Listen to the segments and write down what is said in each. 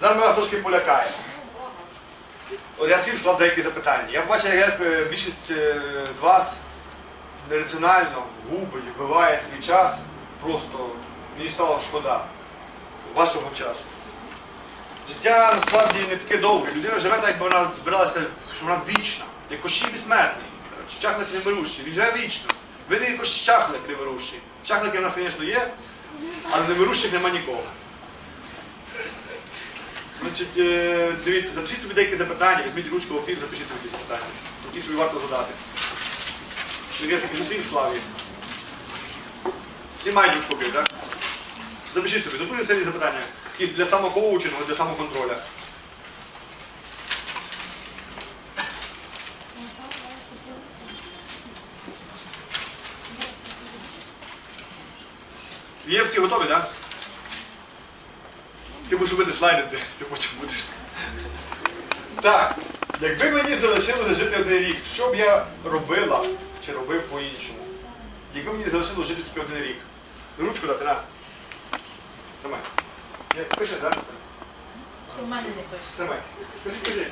Зараз ми вас трошки полякаємо. От я сів склав деякі запитання. Я бачив, як е, більшість е, з вас нераціонально губить, вбиває свій час. Просто мені стало шкода вашого часу. Життя насправді не таке довге. Людина живе так, якби вона збиралася, що вона вічна, як кощій безсмертний, чахлик невируший. Він живе вічно. Ви не якось чахлик невируший. Чахлики в нас, звісно, є, але невирущих нема нікого. Значить, е, дивіться, запишіть собі деякі запитання, візьміть ручку папір, запишіть собі ці запитання. Які собі варто задати. Кажу всім славі. Всі мають ручку папір, так? Запишіть собі, задуйте самі запитання. Якісь для самокоучингу, для самоконтроля. Є всі готові, так? Ти будеш робити слайди, ти, ти потім будеш. Так, якби мені залишилося жити один рік, що б я робила чи робив по-іншому? Якби мені залишилося жити тільки один рік. Ручку дати, на. Тримай. Пиши, так? В мене не пише. Тримай. Кажи, кажи.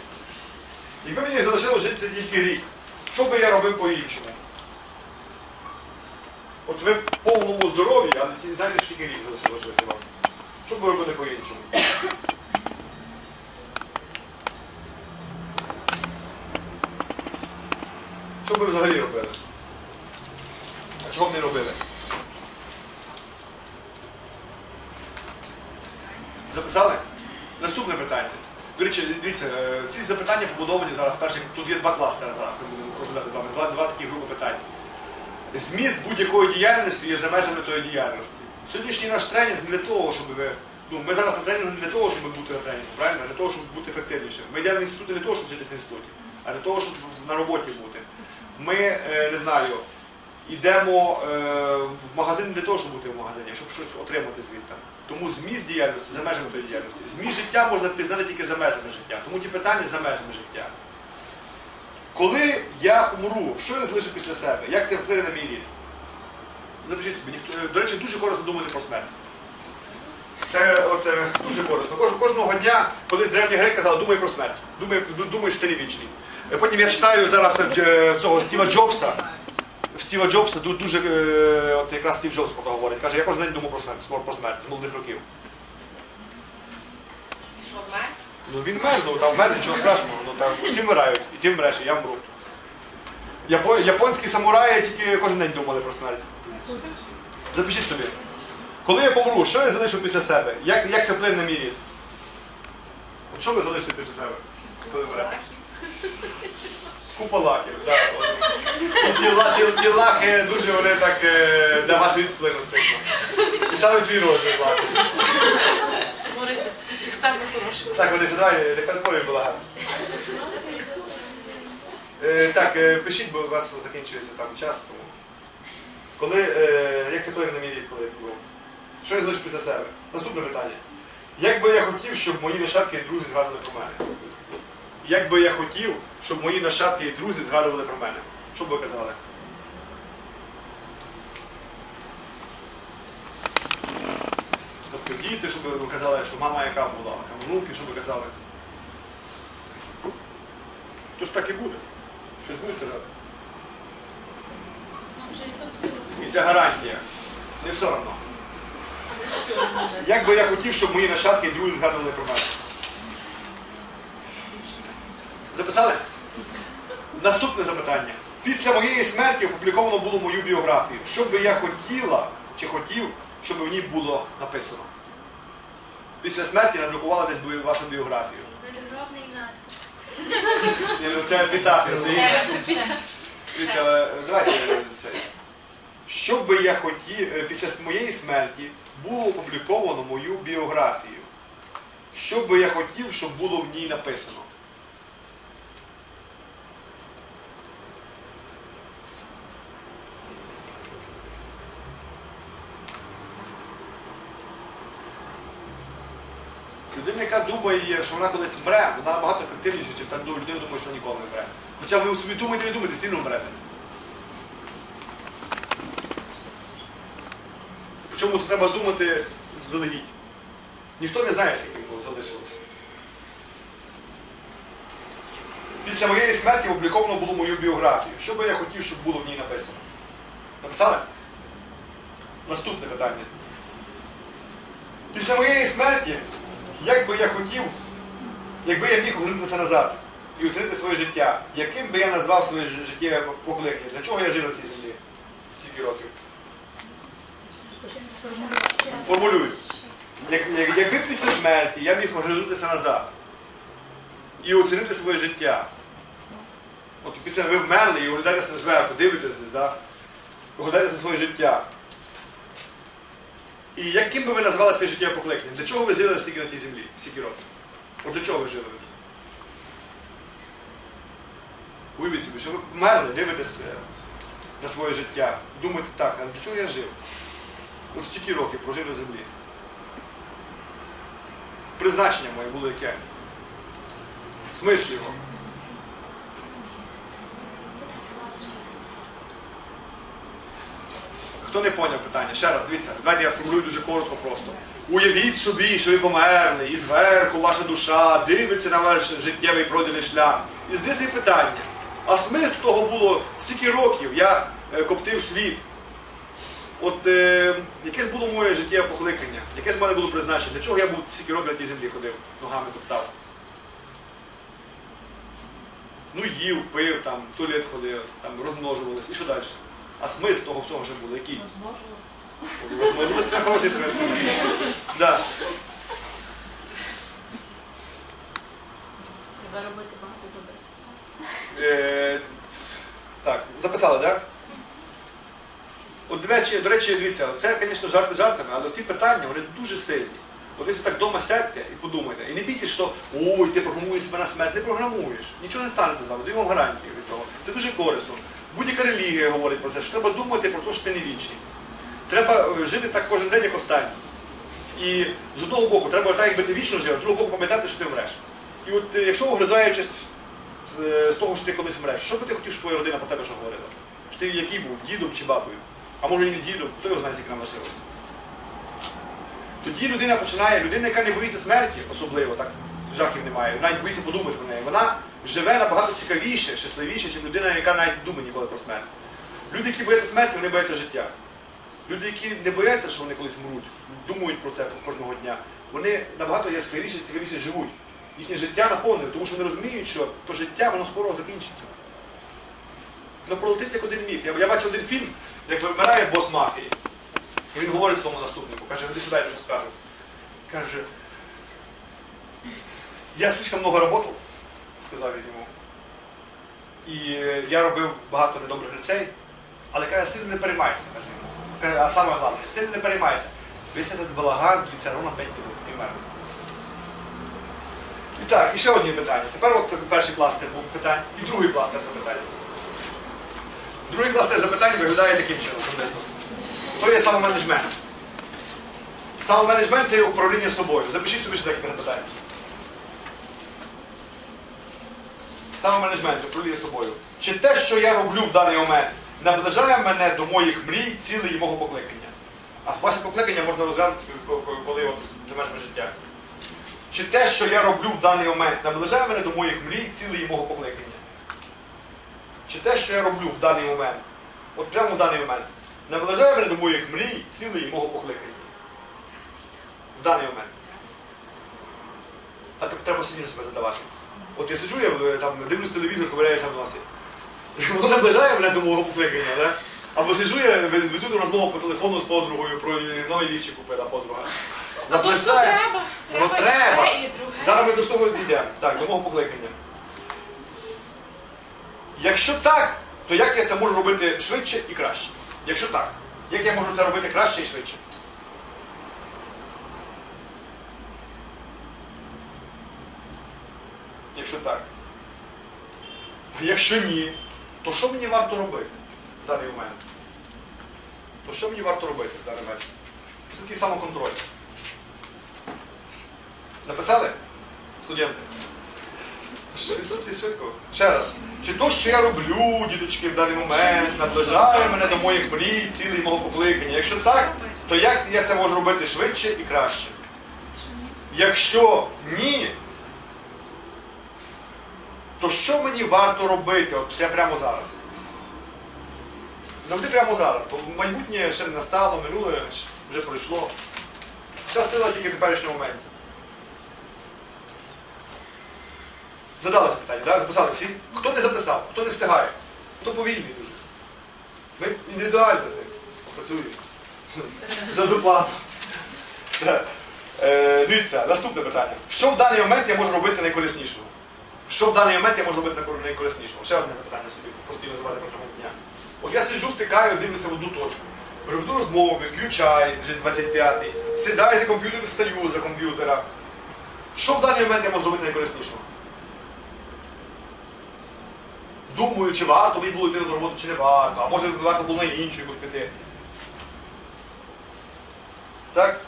Якби мені залишилося жити тільки рік, що би я робив по-іншому? От ви в повному здоров'ї, але ті- знаєте, що тільки рік залишилося жити вам. Що б ви робили по-іншому? Що б ви взагалі робили? А чого б не робили? Записали? Наступне питання. До речі, дивіться, е, ці запитання побудовані зараз перші. Тут є два кластери зараз. Ми будемо розглядати з вами. Два, два такі групи питань. Зміст будь-якої діяльності є за межами тої діяльності. Сьогоднішній наш тренінг не для того, щоб ви. Ну, ми зараз на тренінгу не для того, щоб бути на тренінгу, правильно? Для того, щоб бути ефективнішим. Ми йдемо в інститут не для того, щоб вчитися в інституті, а для того, щоб на роботі бути. Ми, е, не знаю, йдемо е, в магазин не для того, щоб бути в магазині, щоб щось отримати звідти. Тому зміст діяльності за межами тої діяльності. Зміст життя можна пізнати тільки за межами життя. Тому ті питання за межами життя. Коли я помру, що я залишу після себе? Як це вплине на мій рід? Запишіть собі. Ніхто- е, До речі, дуже корисно думати про смерть. Це от, е, дуже корисно. Кож- Кожного дня, колись древні греки казали, думай про смерть. Думай, думай, що ти не вічний. Е, Потім я читаю зараз е, цього Стіва Джобса. Стіва Джобса ду- дуже, е, от якраз Стів Джобс про це говорить. Каже, я кожен день думаю про смерть, про смерть з молодих років. Що? Ну він мер, ну там мер нічого страшного, ну там всі вмирають, і ти вмреш, і я вмру. Япо- Японські самураї тільки кожен день думали про смерть. Запишіть собі. Коли я помру, що я залишу після себе? Як, як це вплине на мій рід? От що ви залишите після себе? Коли вмрете? Купа лаків, так. Ті, ла- ті, ті дуже вони так е, для вас рід вплинуть сильно. І саме твій розмір лаків. Бориса, це тих самих хороших. Так, Олеся, давай, нехай твоє була гарна. Е, так, е, пишіть, бо у вас закінчується там час. Тому. Коли, е, як ти той мій коли був? Що я залишу після себе? Наступне питання. Як би я хотів, щоб мої нащадки і друзі згадували про мене? Як би я хотів, щоб мої нащадки і друзі згадували про мене? Що б ви казали? Тобто діти, щоб ви казали, що мама яка була, а внуки, щоб ви казали. То ж так і буде. Щось буде казати. І це гарантія. Не все одно. Як би я хотів, щоб мої нащадки і друзі згадували про мене? Записали? Наступне запитання. Після моєї смерті опубліковано було мою біографію. Що би я хотіла чи хотів, щоб в ній було написано? Після смерті надрукувала десь вашу біографію. Ну Це епітафія, це. Дивіться, е, давайте це. Що би я хотів, е, після моєї смерті було опубліковано мою біографію. Що би я хотів, щоб було в ній написано? яка думає, що вона колись мре, вона набагато ефективніша, ніж та людина думає, що ніколи не мре. Хоча ви собі думаєте і думаєте, сильно вмрете. Причому це треба думати здалегідь. Ніхто не знає, скільки було залишилося. Після моєї смерті опубліковано було мою біографію. Що би я хотів, щоб було в ній написано? Написали? Наступне питання. Після моєї смерті як би я хотів, якби я міг оглянутися назад і оцінити своє життя, яким би я назвав своє життєве покликання? Для чого я жив на цій землі? Скільки років? Формулюю. Як, як, якби після смерті я міг оглянутися назад і оцінити своє життя. От після ви вмерли і оглядаєтеся зверху, дивитесь да? оглядаєтеся своє життя. І яким би ви назвали своє життя покликання? Для чого ви жили стільки на тій землі, стільки років? От для чого ви жили? Уявіть собі, що ви вмерли, дивитесь е, на своє життя. Думаєте, так, а для чого я жив? От стільки років прожив на землі. Призначення моє було яке? Смисл Хто не поняв питання? Ще раз, дивіться, давайте я сформулюю дуже коротко просто. Уявіть собі, що ви померли, і зверху ваша душа дивиться на ваш життєвий пройдений шлях. І здесь питання. А смисл того було, скільки років я е, коптив світ. От е, яке було моє життєве покликання? Яке в мене було призначення? Для чого я був стільки років на тій землі ходив, ногами топтав? Ну їв, пив, там, в туалет ходив, там, розмножувались. І що далі? А смисл того всього вже було, який? Розмножилися, це хороший смисл. Да. Треба робити багато добрих справ. Е, так, записали, так? От, до речі, до речі, дивіться, це, звісно, жарти жартами, але ці питання вони дуже сильні. От ви так вдома сядьте і подумайте. І не бійтесь, що ой, ти програмуєш себе на смерть. Не програмуєш. Нічого не станеться з вами, даю вам гарантію від того. Це дуже корисно. Будь-яка релігія говорить про це, що треба думати про те, що ти не вічний. Треба е, жити так кожен день, як останній. І з одного боку, треба так, якби ти вічно жив, а з другого боку пам'ятати, що ти вмреш. І от е, якщо оглядаючись е, з того, що ти колись вмреш, що би ти хотів, щоб твоя родина про тебе що говорила? Що ти який був, дідом чи бабою? А може і не дідом, хто його знає, скільки нам лишилося. Тоді людина починає, людина, яка не боїться смерті, особливо, так жахів немає, навіть боїться подумати про неї, вона живе набагато цікавіше, щасливіше, ніж людина, яка навіть думає ніколи про смерть. Люди, які бояться смерті, вони бояться життя. Люди, які не бояться, що вони колись мруть, думають про це кожного дня, вони набагато яскравіше, цікавіше живуть. Їхнє життя наповнене, тому що вони розуміють, що то життя воно скоро закінчиться. Воно пролетить як один міг. Я, я бачив один фільм, як вимирає бос мафії. І він говорить своєму наступнику, каже, іди сюди, я скажу. Каже, я слишком много работал, сказав він йому. І е, я робив багато недобрих речей, але каже, сильно не переймайся, каже. А саме головне, сильно не переймайся. Весь балаган длиться ровно 5 минут і вмер. І так, і ще одне питання. Тепер от перший кластер був питань, і другий кластер запитань. Другий кластер запитань виглядає таким чином приблизно. То є самоменеджмент. Самоменеджмент це управління собою. Запишіть собі ще декілька запитань. Самоменеджмент, управління собою. Чи те, що я роблю в даний момент, наближає мене до моїх мрій, цілей і мого покликання? А ваше покликання можна розглянути, коли за межами життя. Чи те, що я роблю в даний момент, наближає мене до моїх мрій, цілей і мого покликання? Чи те, що я роблю в даний момент, от прямо в даний момент, наближає мене до моїх мрій, цілей і мого покликання? В даний момент. А треба сидіння себе задавати. От я сиджу, я е, там дивлюсь телевізор, ковиряюся в носі. Воно наближає мене до мого покликання, да? Або сиджу, я веду розмову по телефону з подругою про нові лівчі купила подруга. То що треба? І. Зараз ми до всього дійдемо. Так, до мого покликання. Якщо так, то як я це можу робити швидше і краще? Якщо так, як я можу це робити краще і швидше? Якщо так. Якщо ні, то що мені варто робити в даний момент? То що мені варто робити в даний момент? Це такий самоконтроль. Написали? Студенти? Швидко. Ще раз. Чи то, що я роблю, діточки, в даний момент, наближає мене до моїх мрій, цілей мого покликання? Якщо так, то як я це можу робити швидше і краще? Якщо ні, то що мені варто робити от прямо зараз? Завжди прямо зараз, бо майбутнє ще не настало, минуле вже пройшло. Вся сила тільки в теперішньому моменті. Задали це питання, так? Записали всі. Хто не записав, хто не встигає, хто повільний дуже. Ми індивідуально працюємо. За доплату. Е, дивіться, наступне питання. Що в даний момент я можу робити найкориснішого? Що в даний момент я можу робити найкор- найкориснішого? Ще одне питання собі постійно задавати протягом дня. От я сиджу, втикаю, дивлюся в одну точку. Приведу розмови, включай, вже 25-й. Сідаю за комп'ютер, встаю за комп'ютера. Що в даний момент я можу робити найкориснішого? Думаю, чи варто мені було йти на роботу, чи не варто, а може варто було на іншу якусь піти. Так?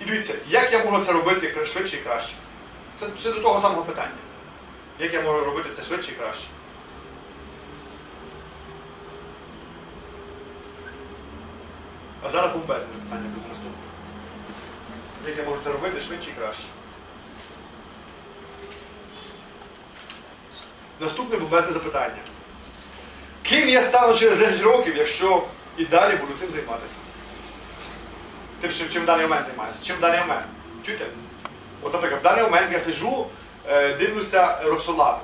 І дивіться, як я можу це робити швидше і краще? Це, це до того самого питання. Як я можу робити це швидше і краще? А зараз бомбезне запитання буде наступне. Як я можу це робити швидше і краще? Наступне бомбезне запитання. Ким я стану через 10 років, якщо і далі буду цим займатися? Тим, чим, чим даний момент займаюся. Чим даний момент? Чуєте? От, наприклад, в даний момент я сиджу, е, дивлюся Роксоладу.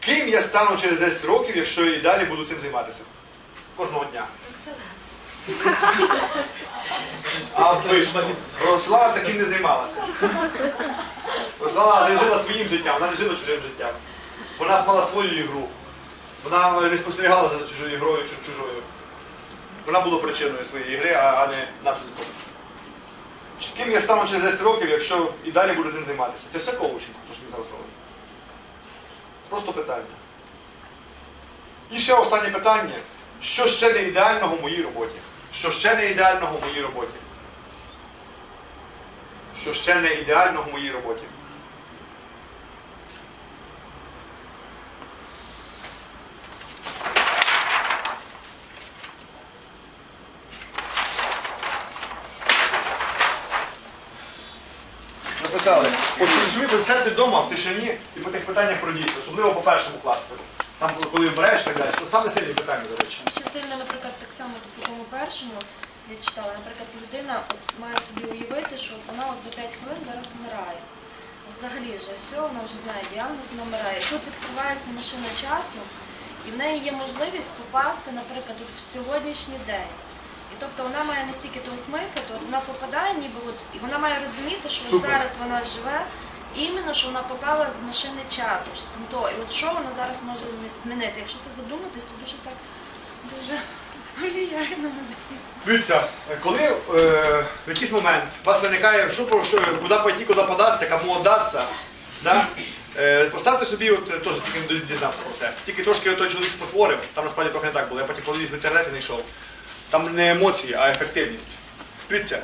Ким я стану через 10 років, якщо і далі буду цим займатися? Кожного дня. А от вийшло. Роксолада таким не займалася. Роксолада не жила своїм життям, вона не жила чужим життям. Вона мала свою ігру. Вона не спостерігала за чужою ігрою чу- чужою. Вона була причиною своєї гри, а а не наслідком. Ким я стану через 10 років, якщо і далі буду цим займатися? Це все коучинг, то що ми зараз робимо. Просто питання. І ще останнє питання. Що ще не ідеального в моїй роботі? Що ще не ідеального в моїй роботі? Що ще не ідеального в моїй роботі? Написали. От собі концерти вдома в тишині і по тих питаннях пройдіться, особливо по першому кластеру. Там, коли береш так далі, то саме сильні питання, до речі. Ще сильно, наприклад, так само по тому першому я читала, наприклад, людина має собі уявити, що вона от за 5 хвилин зараз вмирає. Взагалі вже все, вона вже знає діагноз, вона вмирає. Тут відкривається машина часу, і в неї є можливість попасти, наприклад, в сьогоднішній день. І тобто вона має настільки того смисла, то вона попадає, ніби от, і вона має розуміти, що от Супер. зараз вона живе, іменно що вона попала з машини часу. з то. І от що вона зараз може змінити? Якщо ти задуматись, то дуже так дуже влияє на мозок. Дивіться, коли е, в якийсь момент у вас виникає, що, про що, куди пойти, куди податися, кому віддатися, да? е, поставте собі, от, е, теж тільки не дізнався про це. Тільки трошки той чоловік спотворив, там насправді трохи не так було, я потім поліз в інтернет і не йшов. Там не емоції, а ефективність. Дивіться,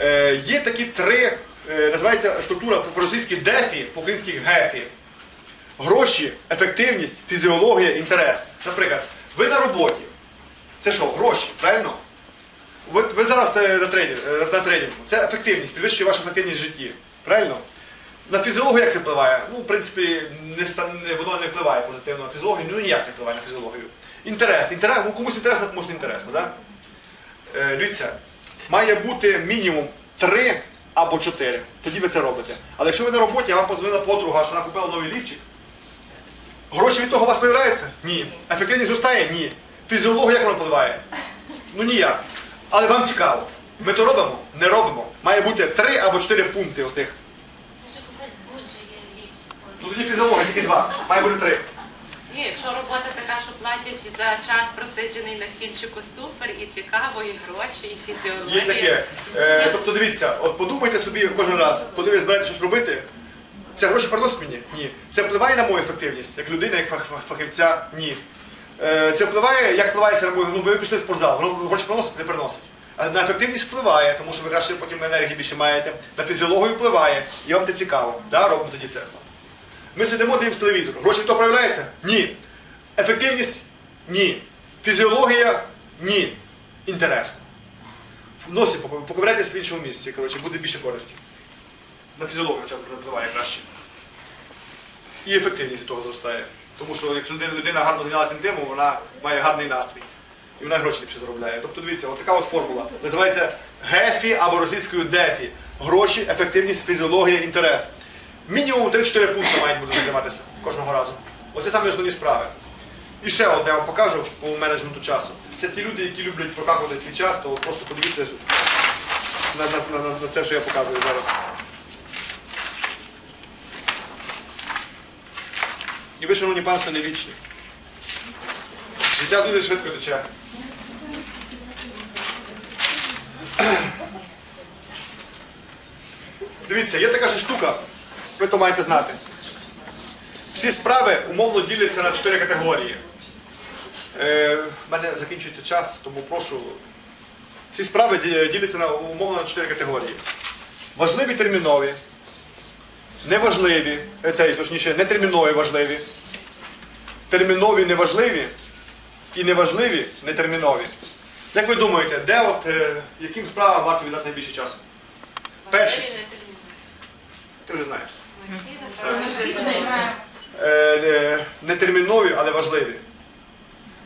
е, є такі три, е, називається структура по-російськи ДЕФІ, по-українськи ГЕФІ. Гроші, ефективність, фізіологія, інтерес. Наприклад, ви на роботі. Це що, гроші, правильно? Ви, ви зараз е, на тренінгу. Це ефективність, підвищує вашу ефективність в житті. Правильно? На фізіологію як це впливає? Ну, в принципі, не, воно не впливає позитивно на фізіологію, ну ніяк не впливає на фізіологію. Інтерес. Інтерес, ну, комусь інтересно, комусь не інтересно. Да? Е, дивіться, має бути мінімум три або чотири. Тоді ви це робите. Але якщо ви на роботі, а вам позвонила подруга, що вона купила новий лівчик, Гроші від того у вас з'являються? Ні. Ефективність зростає? Ні. Фізіологія як вона впливає? Ну ніяк. Але вам цікаво. Ми то робимо? Не робимо. Має бути три або чотири пункти отих. Ну тоді фізіологія, тільки два. Має бути три. Ні, якщо робота така, що платять за час просиджений на стільчику супер, і цікаво, і гроші, і фізіологія. Є таке. Е, тобто дивіться, от подумайте собі кожен раз, коли ви збираєте щось робити, це гроші приносить мені? Ні. Це впливає на мою ефективність, як людина, як фах- фах- фахівця? Ні. Е, це впливає, як впливає це на мою, ну ви пішли в спортзал, воно гроші приносить, не приносить. А на ефективність впливає, тому що ви краще потім енергії більше маєте. На фізіологію впливає, і вам це цікаво. Да? Робимо тоді це. Ми сидимо, дивимося телевізор. Гроші хто проявляється? Ні. Ефективність? Ні. Фізіологія? Ні. Інтересно. В носі поковиряйтесь в іншому місці, коротше, буде більше користі. На фізіологію впливає краще. і ефективність від того зростає. Тому що якщо людина- гарно зайнялася інтимом, вона має гарний настрій. І вона гроші ліпше заробляє. Тобто дивіться, от така от формула. Називається ГЕФІ або російською ДЕФІ. Гроші, ефективність, фізіологія, інтерес. Мінімум 3-4 пункти мають бути займатися кожного разу. Оце саме основні справи. І ще одне я вам покажу по менеджменту часу. Це ті люди, які люблять прокакувати свій час, то просто подивіться на, на, на, на це, що я показую зараз. І ви, шановні панство, не вічні. Життя дуже швидко тече. Дивіться, є така ж штука, ви то маєте знати. Всі справи умовно діляться на чотири категорії. Е, в мене закінчується час, тому прошу. Всі справи діляться на умовно на чотири категорії. Важливі термінові, неважливі, е, цей, точніше, нетермінові важливі, термінові неважливі і неважливі нетермінові. Як ви думаєте, де от, е, яким справам варто віддати найбільше часу? Перший. Ти вже знаєш. Е, е, нетермінові, але важливі.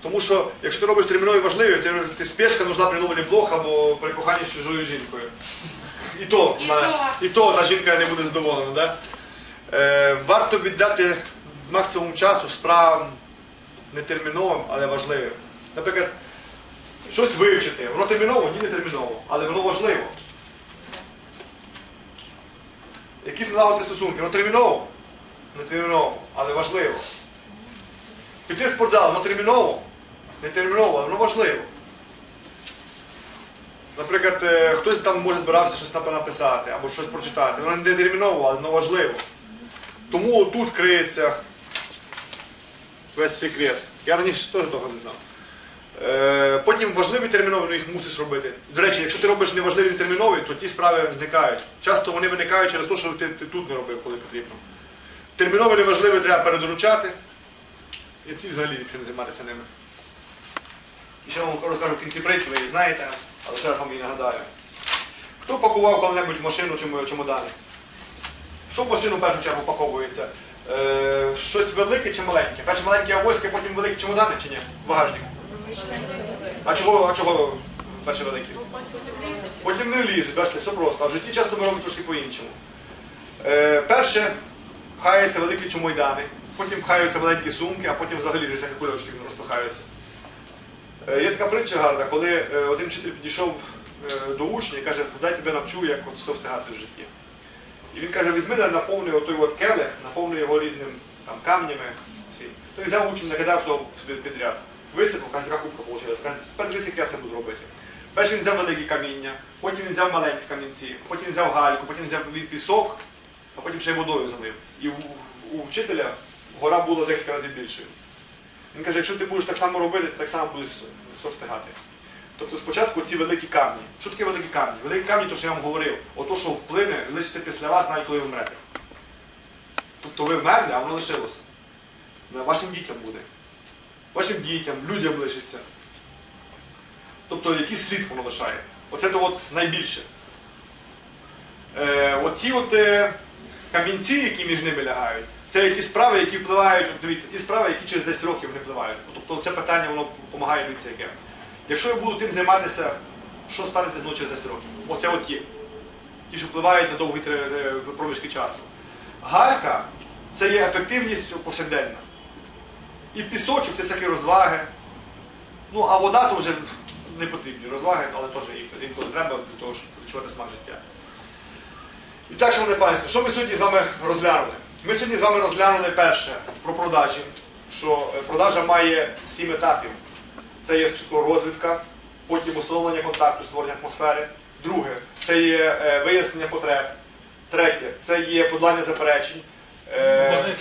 Тому що якщо ти робиш термінові важливі, ти, ти спешка нужна при ловлі блох або при коханні з чужою жінкою. І то, І на- і то та жінка не буде задоволена. Да? Е, варто віддати максимум часу справам нетерміновим, але важливим. Наприклад, щось вивчити. Воно терміново, ні не терміново, але воно важливо. Якісь налагодити стосунки, воно терміново, не терміново, але важливо. Піти в спортзал, воно терміново, не терміново, але воно важливо. Наприклад, е, хтось там може збирався щось написати або щось прочитати. Воно не терміново, але воно важливо. Тому тут криється весь секрет. Я раніше теж того не знав. Е, Потім важливі термінові, ну їх мусиш робити. До речі, якщо ти робиш неважливі термінові, то ті справи зникають. Часто вони виникають через те, що ти, ти тут не робив, коли потрібно. Термінові неважливі треба передоручати. І ці взагалі ліпше не займатися ними. І ще вам розкажу в кінці притчу, ви її знаєте, але ще раз вам її нагадаю. Хто пакував коли-небудь машину чи чемодани? Що в машину в першу чергу паковується? Е, щось велике чи маленьке? Перше маленькі авоськи, потім великі чемодани чи ні? Багажник. А чого, а чого перше великі? Потім не влізуть, бачите, все просто. А в житті часто ми робимо трошки по-іншому. Е, перше пхаються великі чомойдани, потім пхаються маленькі сумки, а потім взагалі всякі кульочки розпихаються. Е, є така притча гарна, коли е, один вчитель підійшов е, до учня і каже, дай тебе навчу, як от все встигати в житті. І він каже, візьми, наповни отой от келих, наповни його різним там, камнями. Всім. Той взяв учень, накидав всього підряд. Висипав, каже, така кубка вийшла. Каже, тепер дивись, як я це буду робити. Перший він взяв великі каміння, потім він взяв маленькі камінці, потім взяв гальку, потім взяв він пісок, а потім ще й водою залив. І у, у вчителя гора була декілька разів більшою. Він каже, якщо ти будеш так само робити, ти так само будеш все-. Тобто спочатку ці великі камні. Що таке великі камні? Великі камні, то що я вам говорив, ото, що вплине, лишиться після вас, навіть коли ви вмрете. Тобто ви вмерли, а воно лишилося. Вашим дітям буде. Вашим дітям, людям лишиться. Тобто якийсь слід воно лишає. Оце то от найбільше. Е, от ті от е, камінці, які між ними лягають, це ті справи, які впливають, дивіться, ті справи, які через 10 років не впливають. Тобто це питання воно допомагає дивіться яке. Якщо я буду тим займатися, що станеться знову через 10 років? Оце от ті. Ті, що впливають на довгі е, проміжки часу. Галька це є ефективність повсякденна. І пісочок це всякі розваги. Ну, а вода то вже не потрібні розваги, але теж інколи треба для того, щоб відчувати смак життя. І так, шановне панство, що ми сьогодні з вами розглянули? Ми сьогодні з вами розглянули перше про продажі, що е, продажа має сім етапів. Це є розвідка, потім установлення контакту, створення атмосфери. Друге, це є е, вияснення потреб. Третє, це є подолання заперечень. Е,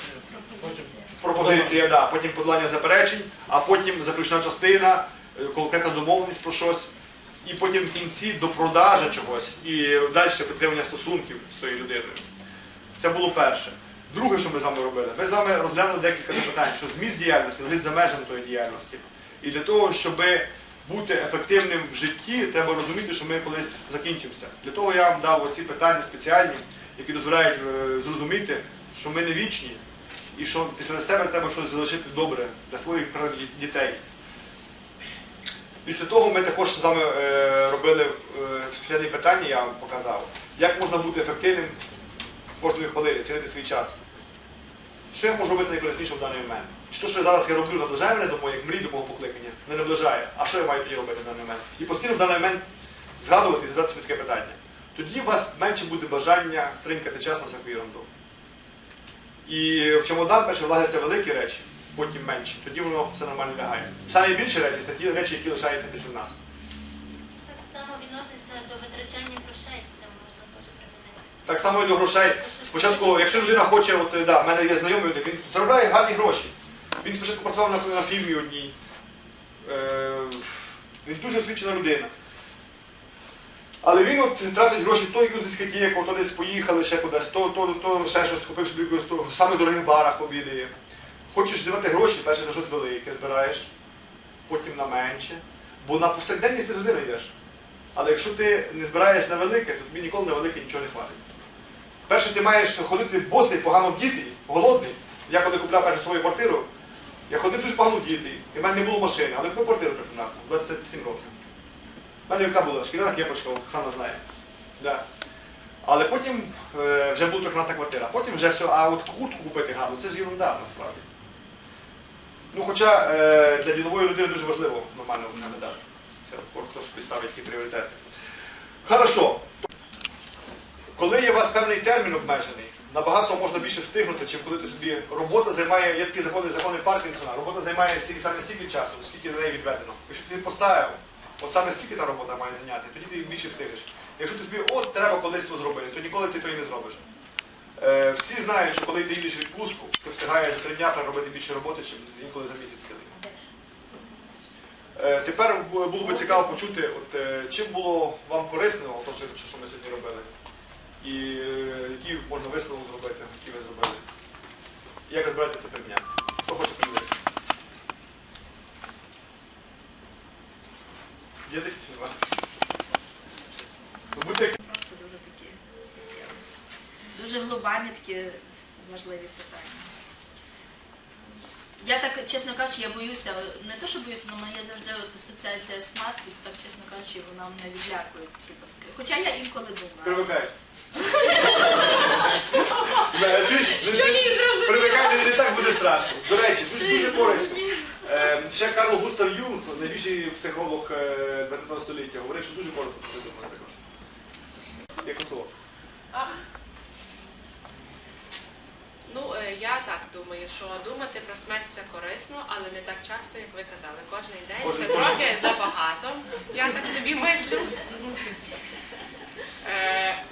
пропозиція, да, потім подолання заперечень, а потім заключна частина, е, конкретна домовленість про щось, і потім в кінці до продажа чогось і далі підтримання стосунків з тою людиною. Це було перше. Друге, що ми з вами робили, ми з вами розглянули декілька запитань, що зміст діяльності лежить за межами тої діяльності. І для того, щоб бути ефективним в житті, треба розуміти, що ми колись закінчимося. Для того я вам дав оці питання спеціальні, які дозволяють е, зрозуміти, що ми не вічні, і що після себе треба щось залишити добре для своїх дітей. Після того ми також з вами е, робили е, спеціальні питання, я вам показав, як можна бути ефективним кожної хвилини, цінити свій час. Що я можу робити найкорисніше в даний момент? Чи то, що я зараз я роблю, наближає мене до моєї мрій, до мого покликання? Не наближає. А що я маю тоді робити в даний момент? І постійно в даний момент згадувати і задати собі таке питання. Тоді у вас менше буде бажання тринькати час на всяку ерунду. І в чемодан перше влагаються великі речі, потім менші. Тоді воно все нормально лягає. Самі більші речі це ті речі, які лишаються після нас. Так само відноситься до витрачання грошей, це можна теж примінити. Так само і до грошей. Спочатку, якщо людина хоче, от да, в мене є знайомий він заробляє гарні гроші. Він спочатку працював на, на фільмі одній. Е, він дуже освічена людина. Але він от тратить гроші то якусь дискотеку, то десь поїхали ще кудись, то, то, то ще щось купив собі в самих дорогих барах обідає. Хочеш зібрати гроші, перше на щось велике збираєш, потім на менше. Бо на повсякденність ти завжди знайдеш. Але якщо ти не збираєш на велике, то тобі ніколи на велике нічого не хватить. Перше, ти маєш ходити босий, погано вдітий, голодний. Я коли купляв першу свою квартиру, я ходив дуже погано вдітий. І в мене не було машини, але купив квартиру трикімнатну, 27 років. У мене яка була шкіряна кепочка, Оксана знає. Да. Але потім е, вже була трикімнатна квартира. Потім вже все, а от куртку купити гарну, це ж ерунда насправді. Ну, хоча е, для ділової людини дуже важливо нормально виглядати. Це хто собі ставить які пріоритети. Хорошо. Коли є у вас певний термін обмежений, набагато можна більше встигнути, чим коли ти собі робота займає, є такі закони, закони Паркінсона, робота займає саме стільки часу, скільки на неї відведено. Якщо ти поставив, от саме стільки та робота має зайняти, тоді ти більше встигнеш. Якщо ти собі, от треба колись то зробити, то ніколи ти то і не зробиш. Е, всі знають, що коли ти їдеш відпустку, ти встигаєш за три дня робити більше роботи, ніж інколи за місяць цілий. Е, Тепер було б цікаво почути, от, е, чим було вам корисно, то, що що ми сьогодні робили, і е, які можна висновок зробити, які ви зробили. І як ви збираєтеся три дня? Хто хоче поділитися? Є такі чи нема? Ну, будьте Це дуже такі суттєві. Дуже глобальні такі важливі питання. Я так, чесно кажучи, я боюся, не то, що боюся, але мене завжди от асоціація маткою, так чесно кажучи, вона мене відлякує ці думки. Хоча я інколи думаю. Привикай. Не, чуєш, Що їй зрозуміло? Привикай, не, не так буде страшно. До речі, дуже, дуже корисно. Е, ще Карл Густав Юнг, найбільший психолог е, 20 століття, говорив, що дуже корисно це думати також. Як Косово. Ну, е, я так думаю, що думати про смерть це корисно, але не так часто, як ви казали. Кожен день це трохи забагато. Я так собі мислю. Е,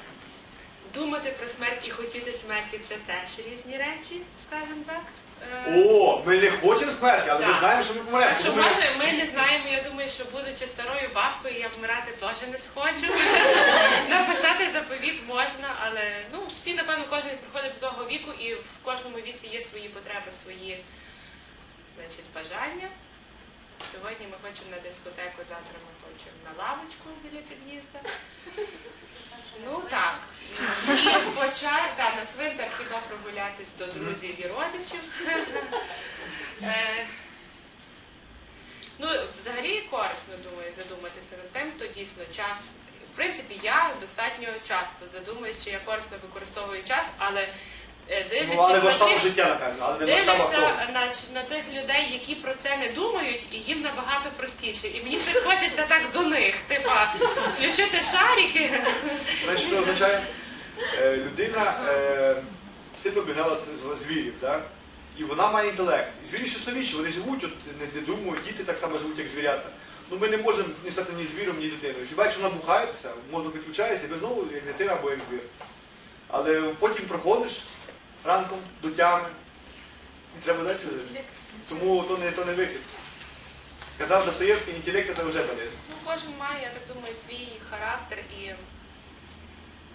Думати про смерть і хотіти смерті це теж різні речі, скажімо так. О, ми не хочемо смерті, але ми Так. знаємо, що ми помремо. Так що Тому ми- може, ми не знаємо, я думаю, що будучи старою бабкою, я вмирати теж не схочу. Написати заповіт можна, але ну, всі, напевно, кожен приходить до того віку, і в кожному віці є свої потреби, свої значить, бажання. Сьогодні ми хочемо на дискотеку, завтра ми хочемо на лавочку біля під'їзду. Ну так. І почати да, на цвинтар хіба прогулятись до друзів і родичів. Е, Ну, взагалі корисно, думаю, задуматися над тим, то дійсно час. В принципі, я достатньо часто задумуюсь, чи я корисно використовую час, але дивлячись Ну, але на тих, життя, напевно, але дивлюся на, на тих людей, які про це не думають, і їм набагато простіше. І мені щось хочеться так до них, типа включити шарики. Знаєш, що означає? Е, людина е, сильно обігнала з- звірів, так? і вона має інтелект. І звірі щасливіші, вони живуть, от, не, не думають, діти так само живуть, як звірята. Ну ми не можемо не стати ні звіром, ні дитиною. Хіба якщо набухається, мозок відключається, і ви знову як дитина або як звір. Але потім проходиш ранком до тями, і треба далі жити. Тому то не, то не вихід. Казав Достоєвський, інтелект це вже болезнь. Ну, кожен має, я так думаю, свій характер і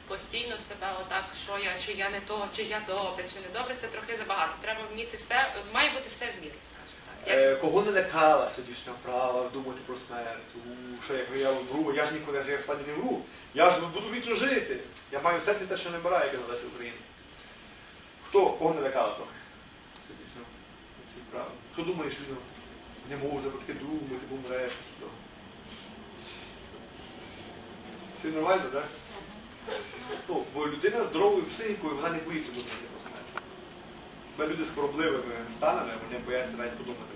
постійно себе отак, що я, чи я не то, чи я добре, чи не добре, це трохи забагато. Треба вміти все, має бути все в міру, скажімо так. Е, кого не лякала сьогоднішня вправа думати про смерть? У, що як я вмру, я ж ніколи я справді не вмру. Я ж буду вічно жити. Я маю в серці те, що не вмирає, як Леся України. Хто? Кого не трохи? правильно. Хто думає, що він не можна бо таке думати, бо мреш після того. Все нормально, так? Ну, бо людина з здоровою психікою, вона не боїться думати про смерть. Люди з хворобливими станами, вони бояться навіть подумати.